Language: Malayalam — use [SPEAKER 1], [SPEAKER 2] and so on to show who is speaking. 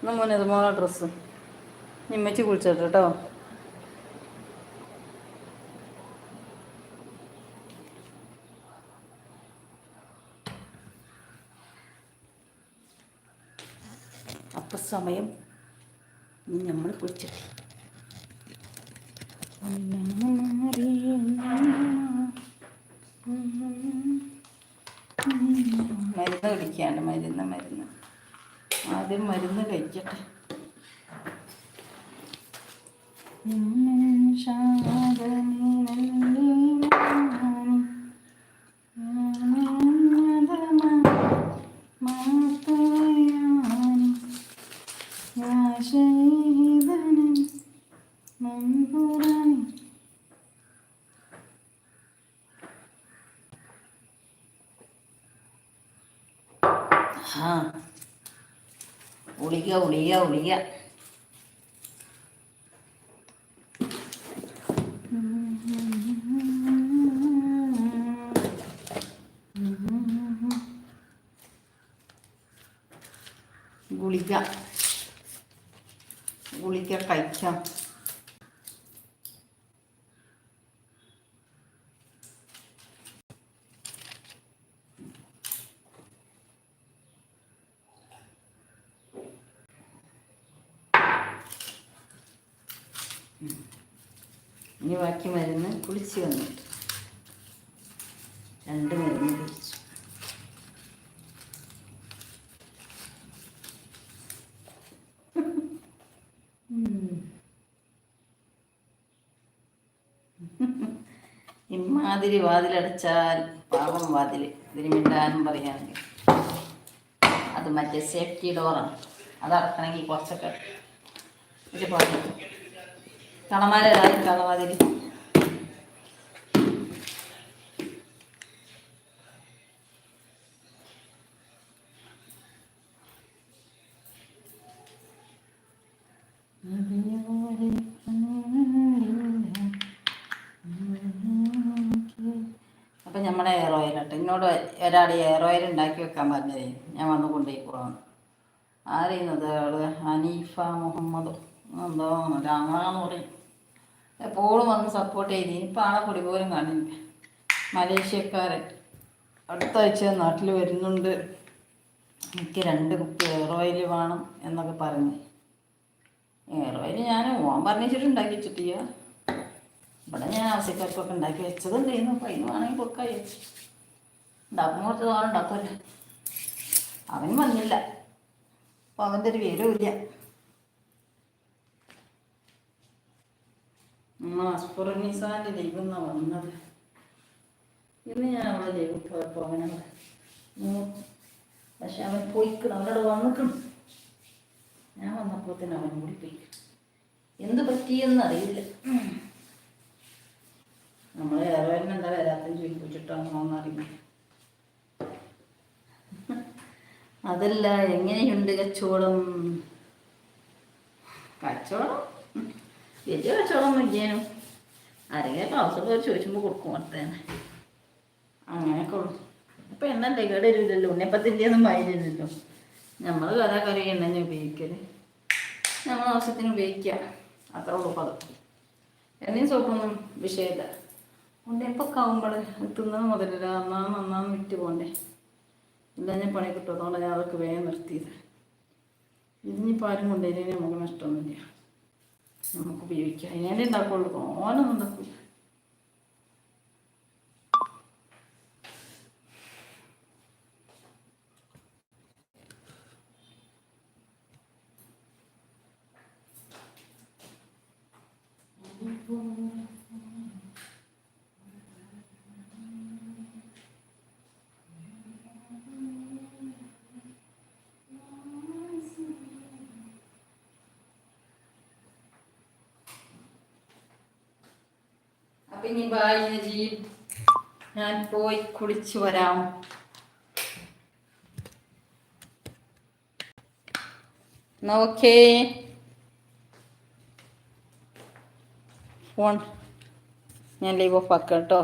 [SPEAKER 1] എന്നാ മോനെ മോളെ ഡ്രസ്സ് നിമ്മച്ചി കുളിച്ചിട്ട് കേട്ടോ. അപ്പൊ സമയം. നമ്മൾ കുളിച്ചിട്ട്. മരുന്ന് കുടിക്കാണ്ട് മരുന്ന് മരുന്ന്. ആദ്യം മരുന്ന് കഴിക്കട്ടെ. ആ ഉളിക ഉളിക ഉളിക. ഗുളിക. ഗുളിക കഴിക്കാം. ഇനി ബാക്കി മരുന്ന് കുളിച്ച് വന്നിട്ട് രണ്ട് മരുന്ന് കുളിച്ചു. ഇമ്മാതിരി വാതിലടച്ചാൽ പാവം വാതിൽ. ഇതിന് മിണ്ടാനും പറയാനും അത് മറ്റേ സേഫ്റ്റി ഡോറാണ് അത് അടക്കണമെങ്കിൽ കുറച്ചൊക്കെ ഒരു പാടില്ല തളമാതിരി അപ്പം നമ്മളെ എയർ ഓയിൽ കേട്ടോ എന്നോട് ഒരാൾ എയർ ഓയിൽ ഉണ്ടാക്കി വെക്കാൻ പറഞ്ഞതേ ഞാൻ വന്ന് കൊണ്ടുപോയി പോകാം ആരെയുന്നത് ആൾ? ഹനീഫ മുഹമ്മദ്. എന്തോ രാങ്ങളാന്ന് പറയും. എപ്പോഴും വന്ന് സപ്പോർട്ട് ചെയ്ത്. ഇനിയിപ്പോൾ ആളെ കൂടി പോലും കാണില്ല. മലേഷ്യക്കാരൻ അടുത്ത ആഴ്ച നാട്ടിൽ വരുന്നുണ്ട്. എനിക്ക് രണ്ട് കുപ്പി എയർ ഓയിൽ വേണം എന്നൊക്കെ പറഞ്ഞ്. എയർ ഞാൻ ഓൻ പറഞ്ഞിട്ട് ഉണ്ടാക്കി വെച്ചിട്ടില്ല. ഇവിടെ ഞാൻ ആവശ്യക്കാർക്കൊക്കെ ഉണ്ടാക്കി വെച്ചതുണ്ടായിരുന്നു അപ്പം അതിന് വേണമെങ്കിൽ കൊടുക്കാൻ വെച്ചു ഉണ്ടാക്കുമ്പോൾ കുറച്ച് തോരം ഉണ്ടാക്കുമല്ലോ. അവൻ വന്നില്ല. അപ്പോൾ അവന്റെ ഒരു വിവരമില്ല അസ്ഫുറനിസാന്റെ ദൈവം എന്നാ വന്നത്. ഇന്ന് ഞാൻ അവളെ ദൈവം പോയപ്പോൾ പക്ഷെ അവൻ പോയിക്കണം അവനോട് വന്നിക്കണം. ഞാൻ വന്നപ്പോൾ തന്നെ അവൻ കൂടി പോയി. എന്ത് പറ്റിയെന്ന് അറിയില്ല. നമ്മൾ ഏറെ എന്താ വരാത്തെന്ന് ചോദിച്ചിട്ടാണോ അറിയില്ല. അതല്ല എങ്ങനെയുണ്ട് കച്ചവടം? കച്ചവടം വലിയ കച്ചവടം ഇല്ലേനും. ആരെങ്കിലും ക്ലാസ് പോയി ചോദിച്ചുമ്പോൾ കൊടുക്കും അടുത്തേനെ അങ്ങനെയൊക്കെ ഉള്ളു. ഇപ്പം എണ്ണല്ലേ കേട് വരില്ലല്ലോ. ഉണ്ണിയപ്പത്തിന്റെ ഒന്നും വയലില്ലല്ലോ നമ്മൾ കഥ കറി എണ്ണ ഉപയോഗിക്കൽ. നമ്മൾ ആവശ്യത്തിന് ഉപയോഗിക്കുക അത്ര ഉള്ളു പദം എണ്ണയും സോപ്പൊന്നും വിഷയമില്ല. ഉണ്ണിയപ്പൊക്കെ ആവുമ്പോൾ തിന്നത് മുതലില്ല നന്നാ നന്നാന്ന് വിറ്റ് പോണ്ടേ. ഇല്ല ഞാൻ പണി കിട്ടും. ഞാൻ അതൊക്കെ വേഗം നിർത്തിയത്. ഇനിയിപ്പോൾ ആരും കൊണ്ടുവരുന്നതിന് നമുക്ക് നഷ്ടമൊന്നുമില്ല. നമുക്ക് ഉപയോഗിക്കാം. അതിനെ ഉണ്ടാക്കുള്ളൂ ഓനൊന്നും ഉണ്ടാക്കില്ല അപ്പൊ ഇനി ബായ് ഞാൻ പോയി കുളിച്ചു വരാം. Okay phone. ഞാൻ ലീവ് ഓഫ് ആക്കാം കേട്ടോ.